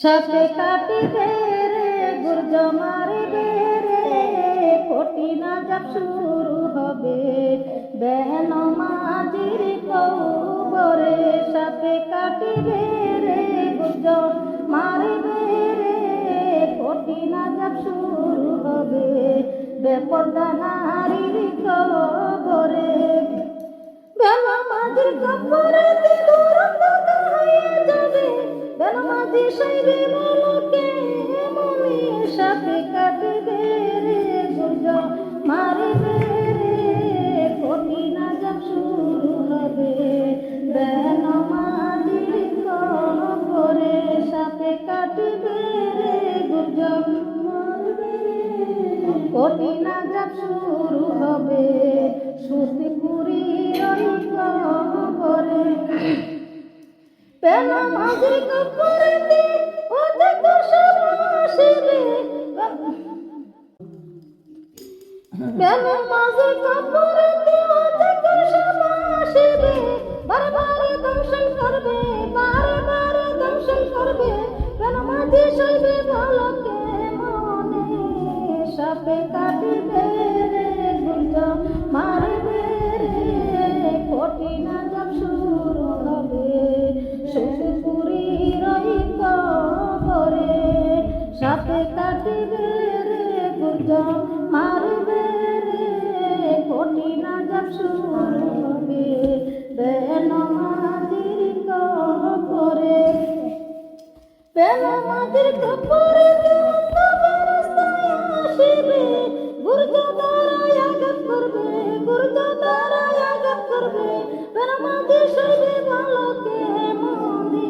সাপে কাটিবে রে গুর্জ মারিবে রে কঠিনা যাব শুরু হবে। বেন মাঝির কৌবরে সাপে কাটিবে রে গুর্জ মারিবে রে কঠিনা যাব শুরু হবে। বেপর্দা নারীর সাইবে সাথে কাটবে রে গুর্জ মারবে রে, কঠিন যাব শুরু হবে। বেলা মাঝির কবরে সাথে কাটবে রে গুর্জ মারবে শুরু হবে। সুতি পুরি রই পেলা মাঝে কবরেতে ও দেখো সব পেলা মাঝে কবরেতে ও দেখো সব আসবে বারে বারে দংশন করবে, বারে বারে দংশন করবে। পেলা মাঝে সইবে ভালোকে মনে, সাপে কাটিবে রে গুঞ্জ মারবে সাপে কাটিবে রে গুঞ্জ মারবে রে কঠিন যাব শুরু হবে বেন মাদির কবরে, বেন মাদির কবরে দেবন্দ বেরস্তায় আসিবে। গুর্জ দ্বারায় আঘাত করবে গুর্জ দ্বারায় আঘাত করবে। বেন মাদির সইবে ভালোকে মনে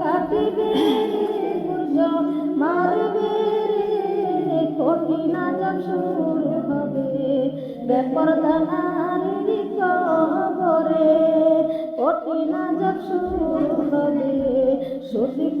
কাটিবে। মারবে কঠিন আজাব শুরু হবে। ব্যাপার দানার কবরে কঠিন আজাব শুরু হবে। সত্যি